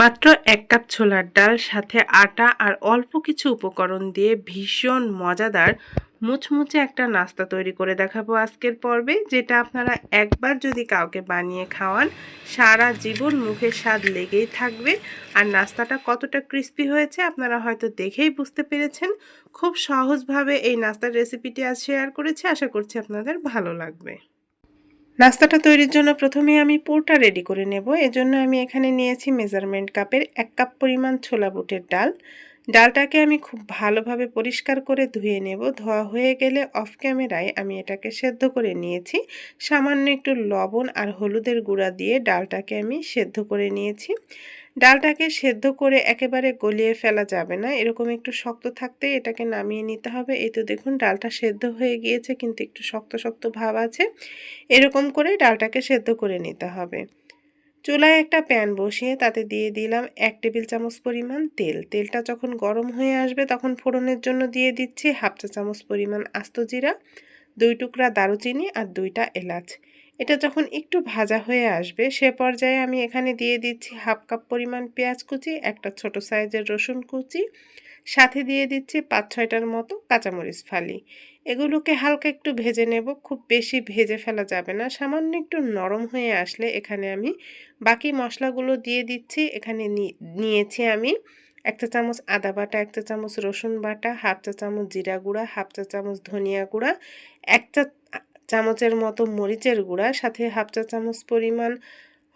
মাত্র এক কাপ ছোলার ডাল, সাথে আটা আর অল্প কিছু উপকরণ দিয়ে ভীষণ মজাদার মুচমুচে একটা নাস্তা তৈরি করে দেখাবো আজকের পর্বে, যেটা আপনারা একবার যদি কাউকে বানিয়ে খাওয়ান, সারা জীবন মুখের স্বাদ লেগেই থাকবে। আর নাস্তাটা কতটা ক্রিস্পি হয়েছে আপনারা হয়তো দেখেই বুঝতে পেরেছেন। খুব সহজভাবে এই নাস্তার রেসিপিটি আজ শেয়ার করেছি, আশা করছি আপনাদের ভালো লাগবে। নাস্তাটা তৈরির জন্য প্রথমে আমি পুরটা রেডি করে নেব। এজন্য আমি এখানে নিয়েছি মেজারমেন্ট কাপের এক কাপ পরিমাণ ছোলা বুটের ডাল। ডালটাকে আমি খুব ভালোভাবে পরিষ্কার করে ধুয়ে নেব। ধোয়া হয়ে গেলে অফ ক্যামেরায় আমি এটাকে সেদ্ধ করে নিয়েছি। সামান্য একটু লবণ আর হলুদের গুঁড়া দিয়ে ডালটাকে আমি সেদ্ধ করে নিয়েছি। ডালটাকে সেদ্ধ করে একেবারে গলিয়ে ফেলা যাবে না। এরকম একটু শক্ত থাকতে এটাকে নামিয়ে নিতে হবে। এই তো দেখুন, ডালটা সেদ্ধ হয়ে গিয়েছে, কিন্তু একটু শক্ত শক্ত ভাব আছে। এরকম করে ডালটাকে সেদ্ধ করে নিতে হবে। চুলায় একটা প্যান বসিয়ে তাতে দিয়ে দিলাম এক টেবিল চামচ পরিমাণ তেল। তেলটা যখন গরম হয়ে আসবে তখন ফোড়নের জন্য দিয়ে দিচ্ছি হাফ চা চামচ পরিমাণ আস্ত জিরা, দুই টুকরা দারুচিনি আর দুইটা এলাচ। এটা যখন একটু ভাজা হয়ে আসবে, সে পর্যায়ে আমি এখানে দিয়ে দিচ্ছি হাফ কাপ পরিমাণ পেঁয়াজ কুচি, একটা ছোট সাইজের রসুন কুচি। সাথে দিয়ে দিচ্ছি পাঁচ ছয়টার মতো কাঁচামরিচ ফালি। এগুলোকে হালকা একটু ভেজে নেব, খুব বেশি ভেজে ফেলা যাবে না। সামান্য একটু নরম হয়ে আসলে এখানে আমি বাকি মশলাগুলো দিয়ে দিচ্ছি। এখানে নিয়েছি আমি এক চা চামচ আদা বাটা, এক চা চামচ রসুন বাটা, হাফ চা চামচ জিরা গুঁড়া, হাফ চা চামচ ধনিয়া গুঁড়া, এক চা চামচের মতো মরিচের গুঁড়া, সাথে হাফ চা চামচ পরিমাণ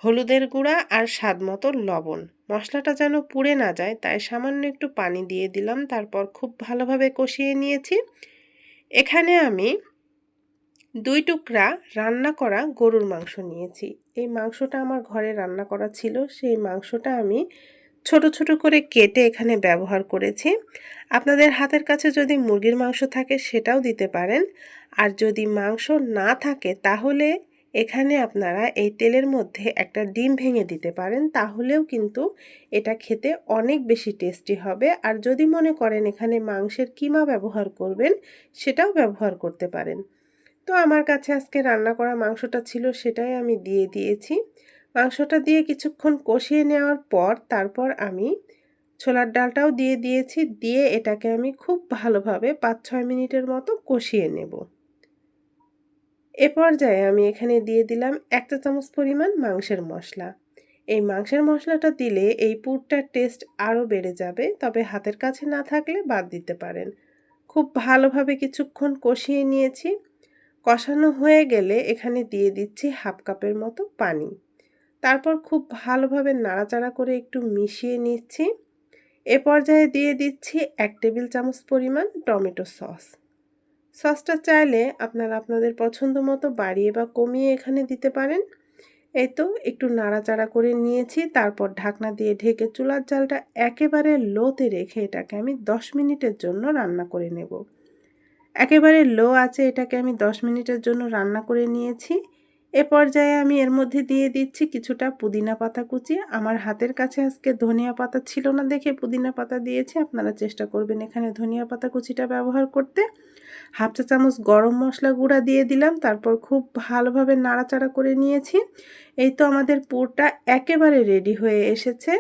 হলুদের গুঁড়া আর স্বাদ মতো লবণ। মশলাটা যেন পুড়ে না যায়, তাই সামান্য একটু পানি দিয়ে দিলাম, তারপর খুব ভালোভাবে কষিয়ে নিয়েছি। এখানে আমি দুই টুকরা রান্না করা গরুর মাংস নিয়েছি। এই মাংসটা আমার ঘরে রান্না করা ছিল, সেই মাংসটা আমি ছোট ছোট করে কেটে এখানে ব্যবহার করেছি। আপনাদের হাতের কাছে যদি মুরগির মাংস থাকে, সেটাও দিতে পারেন। আর যদি মাংস না থাকে, তাহলে এখানে আপনারা এই তেলের মধ্যে একটা ডিম ভেঙে দিতে পারেন। তাহলেও কিন্তু এটা খেতে অনেক বেশি টেস্টি হবে। আর যদি মনে করেন এখানে মাংসের কিমা ব্যবহার করবেন, সেটাও ব্যবহার করতে পারেন। তো আমার কাছে আজকে রান্না করা মাংসটা ছিল, সেটাই আমি দিয়ে দিয়েছি। মাংসটা দিয়ে কিছুক্ষণ কষিয়ে নেওয়ার পর তারপর আমি ছোলার ডালটাও দিয়ে দিয়েছি। দিয়ে এটাকে আমি খুব ভালোভাবে পাঁচ ছয় মিনিটের মতো কষিয়ে নেব। এ পর্যায়ে আমি এখানে দিয়ে দিলাম একটা চামচ পরিমাণ মাংসের মশলা। এই মাংসের মশলাটা দিলে এই পুরটার টেস্ট আরও বেড়ে যাবে, তবে হাতের কাছে না থাকলে বাদ দিতে পারেন। খুব ভালোভাবে কিছুক্ষণ কষিয়ে নিয়েছি। কষানো হয়ে গেলে এখানে দিয়ে দিচ্ছি হাফ কাপের মতো পানি। তারপর খুব ভালোভাবে নাড়াচাড়া করে একটু মিশিয়ে নিচ্ছি। এ পর্যায়ে দিয়ে দিচ্ছি এক টেবিল চামচ পরিমাণ টমেটো সস। সসটা চাইলে আপনারা আপনাদের পছন্দ মতো বাড়িয়ে বা কমিয়ে এখানে দিতে পারেন। এই তো একটু নাড়াচাড়া করে নিয়েছি, তারপর ঢাকনা দিয়ে ঢেকে চুলার জালটা একেবারে লোতে রেখে এটাকে আমি দশ মিনিটের জন্য রান্না করে নেব। একেবারে লো আছে এটাকে আমি দশ মিনিটের জন্য রান্না করে নিয়েছি। এ পর্যায়ে আমি এর মধ্যে দিয়ে দিচ্ছি কিছুটা পুদিনা পাতা কুচি। আমার হাতের কাছে আজকে ধনিয়া পাতা ছিল না দেখে পুদিনা পাতা দিয়েছি। আপনারা চেষ্টা করবেন এখানে ধনিয়া পাতা কুচিটা ব্যবহার করতে। হাফ চা চামচ গরম মশলা গুঁড়া দিয়ে দিলাম, তারপর খুব ভালোভাবে নাড়াচাড়া করে নিয়েছি। এই তো আমাদের পুরটা একেবারে রেডি হয়ে এসেছে।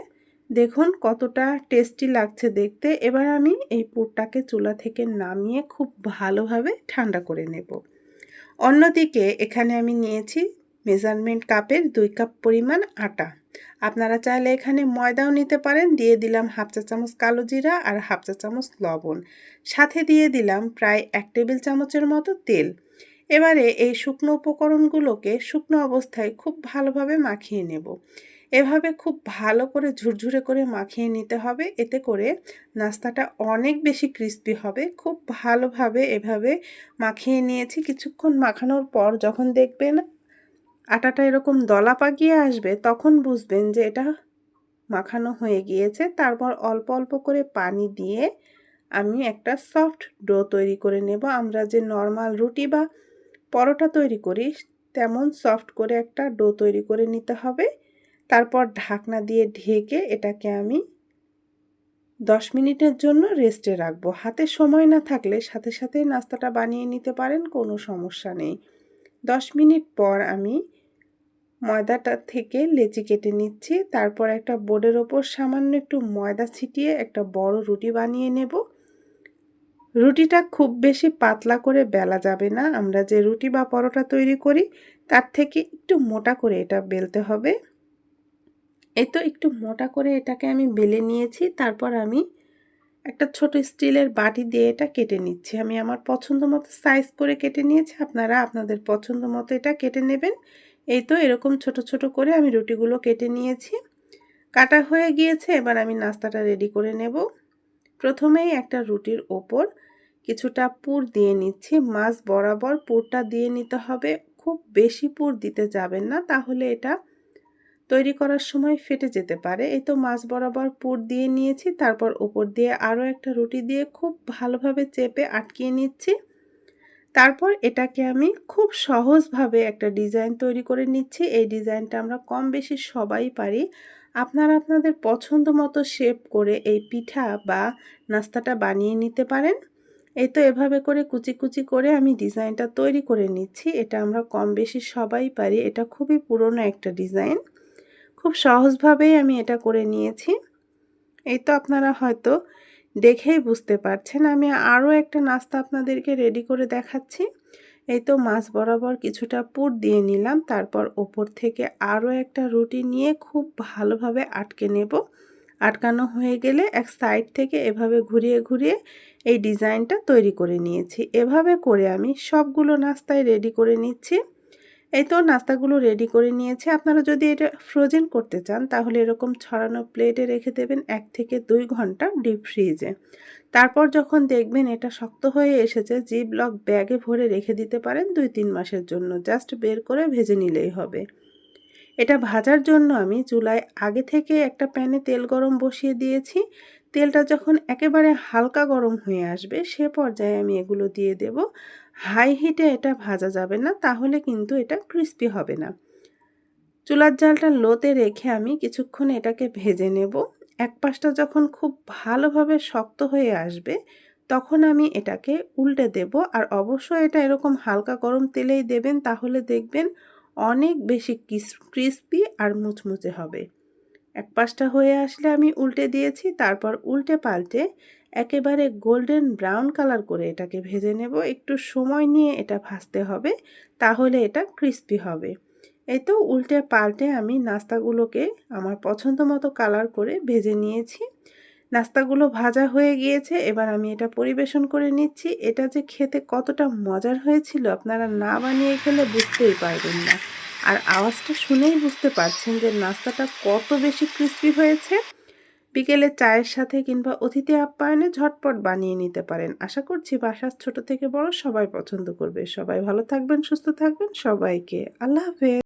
দেখুন কতটা টেস্টি লাগছে দেখতে। এবার আমি এই পুরটাকে চুলা থেকে নামিয়ে খুব ভালোভাবে ঠান্ডা করে নেব। অন্যদিকে এখানে আমি নিয়েছি মেজারমেন্ট কাপের দুই কাপ পরিমাণ আটা। আপনারা চাইলে এখানে ময়দাও নিতে পারেন। দিয়ে দিলাম হাফ চা চামচ কালো জিরা আর হাফ চা চামচ লবণ। সাথে দিয়ে দিলাম প্রায় এক টেবিল চামচের মতো তেল। এবারে এই শুকনো উপকরণগুলোকে শুকনো অবস্থায় খুব ভালোভাবে মাখিয়ে নেব। এভাবে খুব ভালো করে ঝুরঝুরে করে মাখিয়ে নিতে হবে। এতে করে নাস্তাটা অনেক বেশি ক্রিস্পি হবে। খুব ভালোভাবে এভাবে মাখিয়ে নিয়েছি। কিছুক্ষণ মাখানোর পর যখন দেখবেন আটাটা এরকম দলা পাকিয়ে আসবে, তখন বুঝবেন যে এটা মাখানো হয়ে গিয়েছে। তারপর অল্প অল্প করে পানি দিয়ে আমি একটা সফট ডো তৈরি করে নেব। আমরা যে নর্মাল রুটি বা পরোটা তৈরি করি, তেমন সফট করে একটা ডো তৈরি করে নিতে হবে। তারপর ঢাকনা দিয়ে ঢেকে এটাকে আমি দশ মিনিটের জন্য রেস্টে রাখব। হাতে সময় না থাকলে সাথে সাথে নাস্তাটা বানিয়ে নিতে পারেন, কোনো সমস্যা নেই। দশ মিনিট পর আমি ময়দাটা থেকে লেচি কেটে নিচ্ছি। তারপর একটা বোর্ডের ওপর সামান্য একটু ময়দা ছিটিয়ে একটা বড় রুটি বানিয়ে নেব। রুটিটা খুব বেশি পাতলা করে বেলা যাবে না। আমরা যে রুটি বা পরোটা তৈরি করি, তার থেকে একটু মোটা করে এটা বেলতে হবে। এই তো একটু মোটা করে এটাকে আমি বেলে নিয়েছি, তারপর আমি একটা ছোট স্টিলের বাটি দিয়ে এটা কেটে নিচ্ছি। আমি আমার পছন্দ মতো সাইজ করে কেটে নিয়েছি, আপনারা আপনাদের পছন্দ মতো এটা কেটে নেবেন। এই তো এরকম ছোট ছোট করে আমি রুটিগুলো কেটে নিয়েছি। কাটা হয়ে গিয়েছে, এবার আমি নাস্তাটা রেডি করে নেব। প্রথমেই একটা রুটির ওপর কিছুটা পুর দিয়ে নিচ্ছি। মাছ বরাবর পুরটা দিয়ে নিতে হবে। খুব বেশি পুর দিতে যাবেন না, তাহলে এটা তৈরি করার সময় ফেটে যেতে পারে। এই তো মাছ বরাবর পুর দিয়ে নিয়েছি, তারপর ওপর দিয়ে আরও একটা রুটি দিয়ে খুব ভালোভাবে চেপে আটকিয়ে নিচ্ছি। তারপর এটাকে আমি খুব সহজভাবে একটা ডিজাইন তৈরি করে নিচ্ছি। এই ডিজাইনটা আমরা কম বেশি সবাই পারি। আপনারা আপনাদের পছন্দ মতো শেপ করে এই পিঠা বা নাস্তাটা বানিয়ে নিতে পারেন। এই তো এভাবে করে কুচি কুচি করে আমি ডিজাইনটা তৈরি করে নিচ্ছি। এটা আমরা কম বেশি সবাই পারি। এটা খুবই পুরনো একটা ডিজাইন। খুব সহজভাবেই আমি এটা করে নিয়েছি। এই তো আপনারা হয়তো দেখেই বুঝতে পারছেন, আমি আরও একটা নাস্তা আপনাদেরকে রেডি করে দেখাচ্ছি। এই তো মাছ বরাবর কিছুটা পুর দিয়ে নিলাম, তারপর ওপর থেকে আরও একটা রুটি নিয়ে খুব ভালোভাবে আটকে নেব। আটকানো হয়ে গেলে এক সাইড থেকে এভাবে ঘুরিয়ে ঘুরিয়ে এই ডিজাইনটা তৈরি করে নিয়েছি। এভাবে করে আমি সবগুলো নাস্তায় রেডি করে নিচ্ছি। এই তো নাস্তাগুলো রেডি করে নিয়েছি। আপনারা যদি এটা ফ্রোজেন করতে চান, তাহলে এরকম ছড়ানো প্লেটে রেখে দেবেন এক থেকে দুই ঘণ্টা ডিপ ফ্রিজে তারপর যখন দেখবেন এটা শক্ত হয়ে এসেছে জি ব্লক ব্যাগে ভরে রেখে দিতে পারেন দুই তিন মাসের জন্য। জাস্ট বের করে ভেজে নিলেই হবে। এটা ভাজার জন্য আমি চুলায় আগে থেকে একটা প্যানে তেল গরম বসিয়ে দিয়েছি। তেলটা যখন একেবারে হালকা গরম হয়ে আসবে, সে পর্যায়ে আমি এগুলো দিয়ে দেব। হাই হিটে এটা ভাজা যাবে না, তাহলে কিন্তু এটা ক্রিস্পি হবে না। চুলার জালটা লোতে রেখে আমি কিছুক্ষণ এটাকে ভেজে নেব। এক পাশটা যখন খুব ভালোভাবে শক্ত হয়ে আসবে, তখন আমি এটাকে উল্টে দেব। আর অবশ্যই এটা এরকম হালকা গরম তেলেই দেবেন, তাহলে দেখবেন অনেক বেশি ক্রিস্পি আর মুচমুচে হবে। এক পাশটা হয়ে আসলে আমি উল্টে দিয়েছি, তারপর উল্টে পাল্টে একেবারে গোল্ডেন ব্রাউন কালার করে এটাকে ভেজে নেব। একটু সময় নিয়ে এটা ভাজতে হবে, তাহলে এটা ক্রিস্পি হবে। এই তো উল্টে পাল্টে আমি নাস্তাগুলোকে আমার পছন্দ মতো কালার করে ভেজে নিয়েছি। নাস্তাগুলো ভাজা হয়ে গিয়েছে, এবার আমি এটা পরিবেশন করে নিচ্ছি। এটা যে খেতে কতটা মজার হয়েছিল আপনারা না বানিয়ে খেলে বুঝতেই পারবেন না। আর আওয়াজটা শুনেই বুঝতে পারছেন যে নাস্তাটা কত বেশি ক্রিস্পি হয়েছে। বিকেলে চায়ের সাথে কিংবা অতিথি আপ্যায়নে ঝটপট বানিয়ে নিতে পারেন। আশা করছি বাসার ছোট থেকে বড় সবাই পছন্দ করবে। সবাই ভালো থাকবেন, সুস্থ থাকবেন। সবাইকে আল্লাহ হাফেজ।